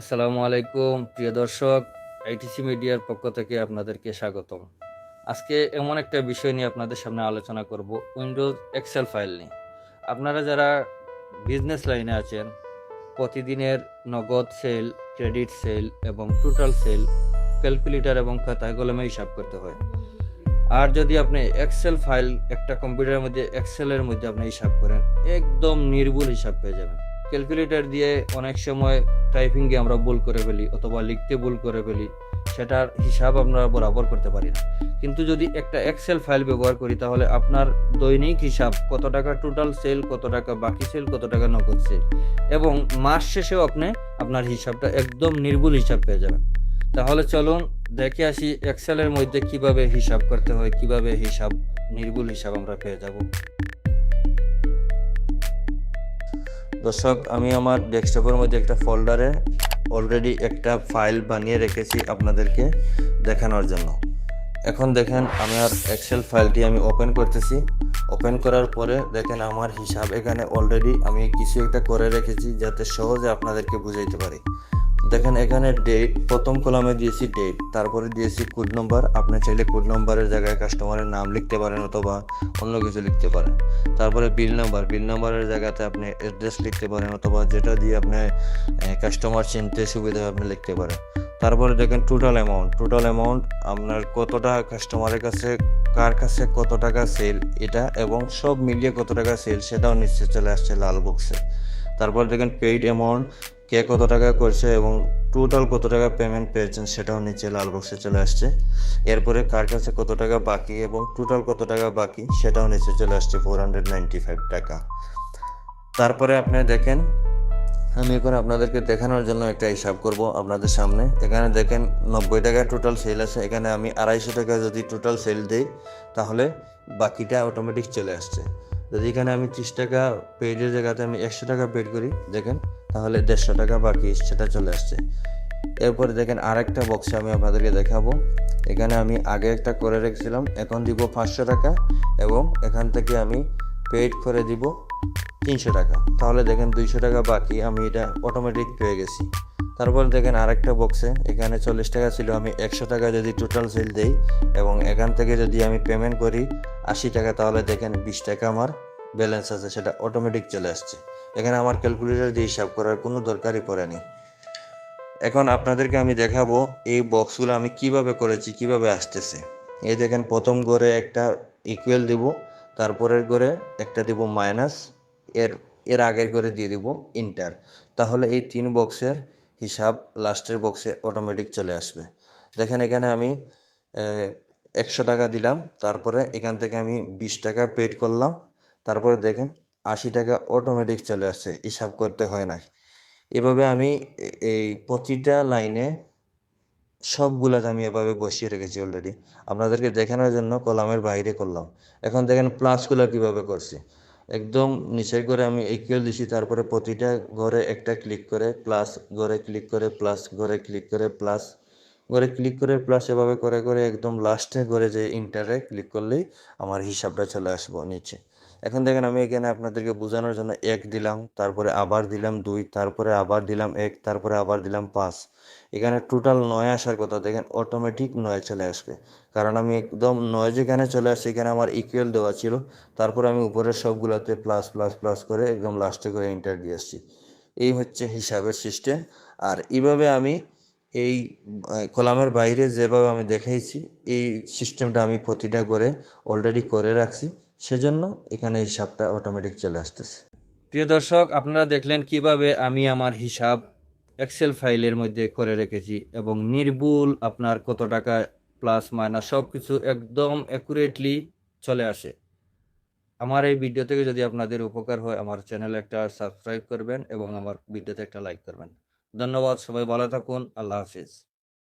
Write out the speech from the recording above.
আসসালামু আলাইকুম, প্রিয় দর্শক, আইটিসি মিডিয়ার পক্ষ থেকে আপনাদেরকে স্বাগতম। আজকে এমন একটা বিষয় নিয়ে আপনাদের সামনে আলোচনা করব, উইন্ডোজ এক্সেল ফাইল নিয়ে। আপনারা যারা বিজনেস লাইনে আছেন, প্রতিদিনের নগদ সেল, ক্রেডিট সেল এবং টোটাল সেল, ক্যালকুলেটর এবং খাতায় কলমে হিসাব করতে হয়। আর যদি আপনি এক্সেল ফাইল, একটা কম্পিউটারের মধ্যে, এক্সেলের মধ্যে আপনি হিসাব করেন, একদম নির্ভুল হিসাব পেয়ে যাবেন। ক্যালকুলেটর দিয়ে অনেক সময় টাইপিংয়ে আমরা ভুল করে ফেলি অথবা লিখতে ভুল করে ফেলি, সেটার হিসাব আমরা বরাবর করতে পারি না। কিন্তু যদি একটা এক্সেল ফাইল ব্যবহার করি, তাহলে আপনার দৈনিক হিসাব কত টাকা টোটাল সেল কত টাকা বাকি সেল কত টাকা নগদ সেল এবং মাস শেষেও আপনি আপনার হিসাবটা একদম নির্ভুল হিসাব পেয়ে যাবেন। তাহলে চলুন দেখে আসি এক্সেলের মধ্যে কীভাবে হিসাব করতে হয়, কীভাবে হিসাব নির্ভুল হিসাব আমরা পেয়ে যাব। দর্শক, আমি আমার ডেস্কটপের মধ্যে একটা ফোল্ডারে অলরেডি একটা ফাইল বানিয়ে রেখেছি আপনাদেরকে দেখানোর জন্য। এখন দেখেন, আমার এক্সেল ফাইলটি আমি ওপেন করতেছি। ওপেন করার পরে দেখেন, আমার হিসাব এখানে অলরেডি আমি কিছু একটা করে রেখেছি যাতে সহজে আপনাদেরকে বুঝাইতে পারি। দেখেন, এখানে ডেট প্রথম কলামে দিয়েছি ডেট তারপরে দিয়েছি কোড নম্বর আপনি চাইলে কোড নম্বরের জায়গায় কাস্টমারের নাম লিখতে পারেন অথবা অন্য কিছু লিখতে পারেন। তারপরে বিল নাম্বার বিল নাম্বারের জায়গাতে আপনি অ্যাড্রেস লিখতে পারেন অথবা যেটা দিয়ে আপনি কাস্টমার চিনতে সুবিধা আপনি লিখতে পারেন। তারপরে দেখেন টোটাল অ্যামাউন্ট টোটাল অ্যামাউন্ট আপনার কত টাকা কাস্টমারের কাছে, কার কাছে কত টাকা সেল এটা এবং সব মিলিয়ে কত টাকা সেল সেটাও নিশ্চয় চলে আসছে লাল বক্সে তারপর দেখেন পেইড অ্যামাউন্ট কে কত টাকা করছে এবং টোটাল কত টাকা পেমেন্ট পেয়েছেন সেটাও নিচে লাল বক্সে চলে আসছে। এরপরে কার কাছে কত টাকা বাকি এবং টোটাল কত টাকা বাকি সেটাও নিচে চলে আসছে ফোর হান্ড্রেড নাইনটি ফাইভ টাকা। তারপরে আপনি দেখেন, আমি এখন আপনাদেরকে দেখানোর জন্য একটা হিসাব করব আপনাদের সামনে। এখানে দেখেন নব্বই টাকা টোটাল সেল আছে, এখানে আমি আড়াইশো টাকা যদি টোটাল সেল দিই, তাহলে বাকিটা অটোমেটিক চলে আসছে। যদি এখানে আমি ত্রিশ টাকা পেডের জায়গাতে আমি একশো টাকা পেড করি, দেখেন তাহলে দেড়শো টাকা বাকি, সেটা চলে আসছে। এরপরে দেখেন আরেকটা বক্সে আমি আপনাদেরকে দেখাবো। এখানে আমি আগে একটা করে রেখেছিলাম, এখন দিব পাঁচশো টাকা এবং এখান থেকে আমি পেড করে দিব তিনশো টাকা। তাহলে দেখেন দুইশো টাকা বাকি, আমি এটা অটোমেটিক পেয়ে গেছি। তারপর দেখেন আরেকটা বক্সে এখানে চল্লিশ টাকা ছিল, আমি একশো টাকা যদি টোটাল সেল দেই এবং এখান থেকে যদি আমি পেমেন্ট করি আশি টাকা, তাহলে দেখেন বিশ টাকা আমার ব্যালেন্স আছে, সেটা অটোমেটিক চলে আসছে। এখানে আমার ক্যালকুলেটর দিয়ে হিসাব করার কোনো দরকারই পড়েনি। এখন আপনাদেরকে আমি দেখাবো এই বক্সগুলো আমি কীভাবে করেছি, কীভাবে আসতেছে। এই দেখেন, প্রথম ঘরে একটা ইকুয়াল দিব, তারপরের ঘরে একটা দিব মাইনাস এর এর আগের করে দিয়ে দিব ইন্টার তাহলে এই তিন বক্সের হিসাব লাস্টের বক্সে অটোমেটিক চলে আসবে। দেখেন, এখানে আমি একশো টাকা দিলাম, তারপরে এখান থেকে আমি বিশ টাকা পেড করলাম। তারপরে দেখেন আশি টাকা অটোমেটিক চলে আসছে, হিসাব করতে হয় না। এভাবে আমি এই প্রতিটা লাইনে সবগুলাতে আমি এভাবে বসিয়ে রেখেছি অলরেডি আপনাদেরকে দেখানোর জন্য কলামের বাইরে করলাম। এখন দেখেন প্লাসগুলো কীভাবে করছি। একদম নিচের করে আমি ইকুয়াল দিছি, তারপরে প্রতিটা ঘরে একটা ক্লিক করে প্লাস ঘরে ক্লিক করে প্লাস ঘরে ক্লিক করে প্লাস ঘরে ক্লিক করে প্লাস এভাবে করে করে একদম লাস্টে ঘরে যে ইন্টারে ক্লিক করলেই আমার হিসাবটা চলে আসব নিচে। এখন দেখেন আমি এখানে আপনাদেরকে বোঝানোর জন্য এক দিলাম, তারপরে আবার দিলাম দুই, তারপরে আবার দিলাম এক, তারপরে আবার দিলাম পাঁচ। এখানে টোটাল নয় আসার কথা, দেখেন অটোমেটিক নয় চলে আসবে। কারণ আমি একদম নয় যেখানে চলে আসছে, এখানে আমার ইকুয়াল দেওয়া ছিল। তারপর আমি উপরের সবগুলোতে প্লাস প্লাস প্লাস করে একদম লাস্টে করে এন্টার দিয়ে আসছি। এই হচ্ছে হিসাবের সিস্টেম আর এইভাবে আমি এই কলামের বাইরে যেভাবে আমি দেখাইছি, এই সিস্টেমটা আমি প্রতিটা করে অলরেডি করে রাখছি। সেজন্য এখানে হিসাবটা অটোমেটিক চলে আসতেছে। প্রিয় দর্শক, আপনারা দেখলেন কীভাবে আমি আমার হিসাব এক্সেল ফাইলের মধ্যে করে রেখেছি এবং নির্ভুল আপনার কত টাকা প্লাস মাইনাস সব কিছু একদম অ্যাকুরেটলি চলে আসে। আমার এই ভিডিও থেকে যদি আপনাদের উপকার হয়, আমার চ্যানেলে একটা সাবস্ক্রাইব করবেন এবং আমার ভিডিওতে একটা লাইক করবেন। ধন্যবাদ, সবাই ভালো থাকুন, আল্লাহ হাফিজ।